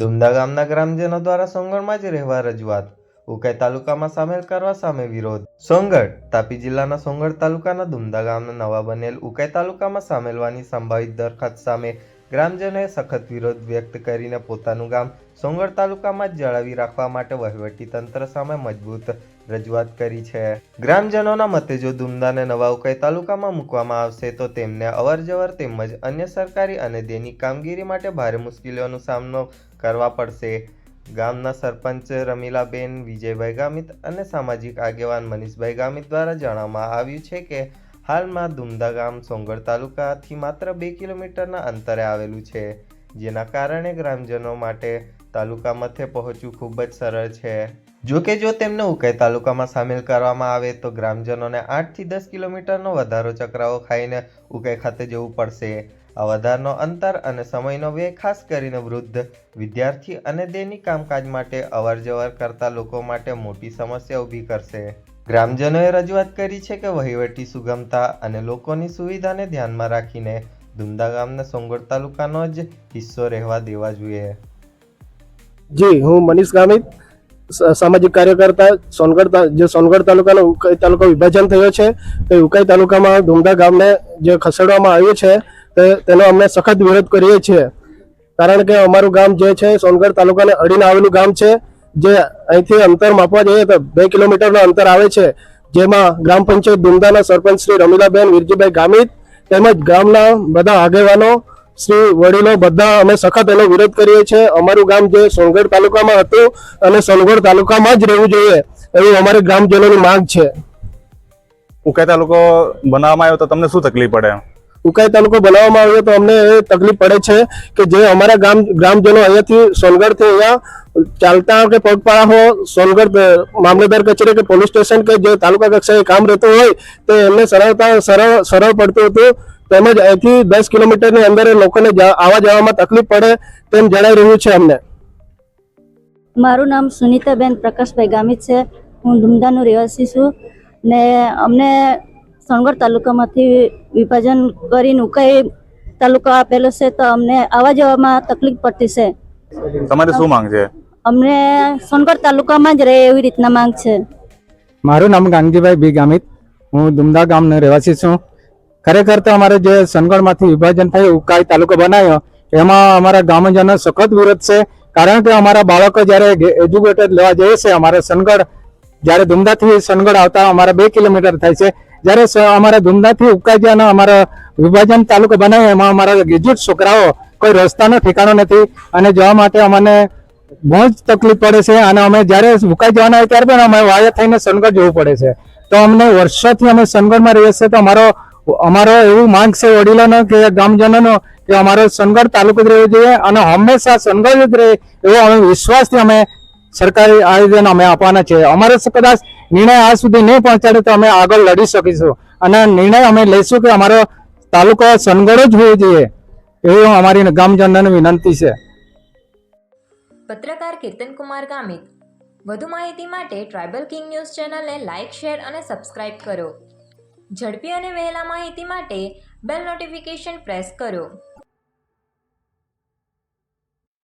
દુમદા ગામના ગ્રામજનો દ્વારા સોંગણમાં જ રહેવા રજૂઆત. ઉકાઈ તાલુકામાં સામેલ કરવા સામે વિરોધ. સોંગઢ તાપી જિલ્લાના સોંગઢ તાલુકાના દુમદા ગામના નવા બનેલ ઉકાઈ તાલુકામાં સામેલવાની સંભવિત દરખાસ્ત સામે ગ્રામજનોએ સખત વિરોધ વ્યક્ત કરીને પોતાનું ગામ સોંગઢ તાલુકામાં જ જાળવી રાખવા માટે વહીવટી તંત્ર સામે મજબૂત રજૂઆત કરી છે. ગ્રામજનોના મતે જો દુમદાને નવા ઉકાઈ તાલુકામાં મૂકવામાં આવશે, તો તેમને અવરજવર તેમજ અન્ય સરકારી અને દૈનિક કામગીરી માટે ભારે મુશ્કેલીઓનો સામનો કરવા પડશે. ગામના સરપંચ રમીલાબેન, વિજયભાઈ ગામિત અને સામાજિક આગેવાન મનીષભાઈ ગામિત દ્વારા જણાવવામાં આવ્યું છે કે, હાલમાં દુમદા ગામ સોંગળ તાલુકાથી માત્ર બે કિલોમીટરના અંતરે આવેલું છે, જેના કારણે ગ્રામજનો માટે તાલુકા મથે પહોંચવું ખૂબ જ સરળ છે. જો કે જો તેમને ઉકાઈ તાલુકામાં સામેલ કરવામાં આવે તો ગ્રામજનોને આઠથી દસ કિલોમીટરનો વધારો ચક્રાઓ ખાઈને ઉકાઈ ખાતે જવું પડશે. આ વધારનો અંતર અને સમયનો વ્યય ખાસ કરીને વૃદ્ધ, વિદ્યાર્થી અને દૈનિક કામકાજ માટે અવરજવર કરતા લોકો માટે મોટી સમસ્યા ઊભી કરશે. ગ્રામજનોએ રજૂઆત કરી છે કે વહીવટી સુગમતા અને લોકોની સુવિધાને ધ્યાનમાં રાખીને દુમદા ગામને સોંગોડ તાલુકાનો જ હિસ્સો રહેવા દેવા જોઈએ. જી, હું મનીષ ગામિત સામાજિક કાર્યકર્તા સોનગઢ જે સોનગઢ તાલુકાનો ઉકાઈ તાલુકા વિભાજન થયો છે, તે ઉકાઈ તાલુકામાં ધુમધા ગામને જે ખસેડવામાં આવ્યું છે, તે, તેનો અમે સખત વિરોધ કરીએ છીએ. કારણ કે અમારું ગામ જે છે, સોનગઢ તાલુકાને અડીને આવેલું ગામ છે, જે અહીંથી અંતર માપવા જઈએ તો બે કિલોમીટરનું અંતર આવે છે. જેમાં ગ્રામ પંચાયત ધુમધાના સરપંચ શ્રી રમીલાબેન વિરજીભાઈ ગામિત તેમજ ગામના બધા આગેવાનો શ્રી વડીલો બધા અમે સખત એનો વિરોધ કરીએ છીએ. અમારું ગામ જે સોનગઢ તાલુકામાં હતું અને સોનગઢ તાલુકામાં જ રહેવું જોઈએ એવી અમારી ગ્રામજનોની માંગ છે. ઉકાઈ તાલુકો બનાવવામાં આવ્યો તો તમને શું તકલીફ પડે? ઉકાઈ તાલુકો બનાવવામાં આવ્યો તો અમને એ તકલીફ પડે છે કે જે અમારા ગામ ગ્રામજનો અહીંયાથી સોનગઢથી અહીંયા ચાલતા કે પગપાળા હો સોનગઢ મામલતદાર કચેરી કે પોલીસ સ્ટેશન કે જે તાલુકા કક્ષાએ કામ રહેતું હોય તો એમને સરળતા સરળ સરળ પડતું હતું. તેમજ અહીંથી દસ કિલોમીટરની અંદર લોકોને આવવા જવામાં તકલીફ પડે તેમ જણાઈ રહ્યું છે અમને. મારું નામ સુનીતાબેન પ્રકાશભાઈ ગામિત છે. હું ધુમધાનું રહેવાસી છું ને અમને સોનગઢ તાલુકામાંથી વિભાજન કરીને ઉકાઈ તાલુકો આપેલો છે તો અમને આવવા જવામાં તકલીફ પડતી છે. તમારે શું માંગ છે? અમને સોનગઢ તાલુકામાં જ રહે એવી રીતના માંગ છે. મારું નામ ગાંધીભાઈ બી ગામિત. હું ધૂમધા ગામનો રહેવાસી છું. ખરેખર તો અમારે જે સનગઢમાંથી વિભાજન થયું, ઉકાઈ તાલુકો બનાવ્યો, એમાં અમારા ગામજનો સખત વિરોધ છે. કારણ કે અમારા બાળકો જ્યારે એજ્યુકેટેડ લેવા જઈએ છે, અમારે સનગઢ, જ્યારે ધુમદાથી સનગઢ આવતા અમારા બે કિલોમીટર થાય છે. જ્યારે અમારા ધુમદાથી ઉકાઈ જ્યાં અમારા વિભાજન તાલુકો બનાવ્યો, એમાં અમારા ગ્રેજ્યુએટ છોકરાઓ કોઈ રસ્તાનો ઠેકાણો નથી અને જવા માટે અમને બહુ જ તકલીફ પડે છે અને અમે જ્યારે ઉકાઈ જવાના હોય ત્યારે પણ અમે વાયા થઈને સનગઢ જવું પડે છે. તો અમને વર્ષોથી અમે સનગઢમાં રહીએ છીએ, તો અમારો અમારો એવું માંગ છે વડીલોનો કે ગામજનોનો કે અમારો સોનગઢ તાલુકો જ રહેવો જોઈએ અને હંમેશા સોનગઢ જ રહે એવો અમે વિશ્વાસથી અમે સરકારી આયોજન અમે આપવાના છે. અમારે કદાચ નિર્ણય આજ સુધી નહીં પહોંચાડે તો અમે આગળ લડી શકીશું. અને નિર્ણય અમે લઈશું કે અમારો તાલુકો સોનગઢ જ હોવો જોઈએ એવું અમારી ગામજનોની વિનંતી છે. પત્રકાર કીર્તનકુમાર ગામિત. વધુ માહિતી માટે ટ્રાઇબલ કિંગ ન્યૂઝ ચેનલને લાઇક શેર અને સબસ્ક્રાઇબ કરો. ઝડપી અને વહેલા માહિતી માટે બેલ નોટિફિકેશન પ્રેસ કરો.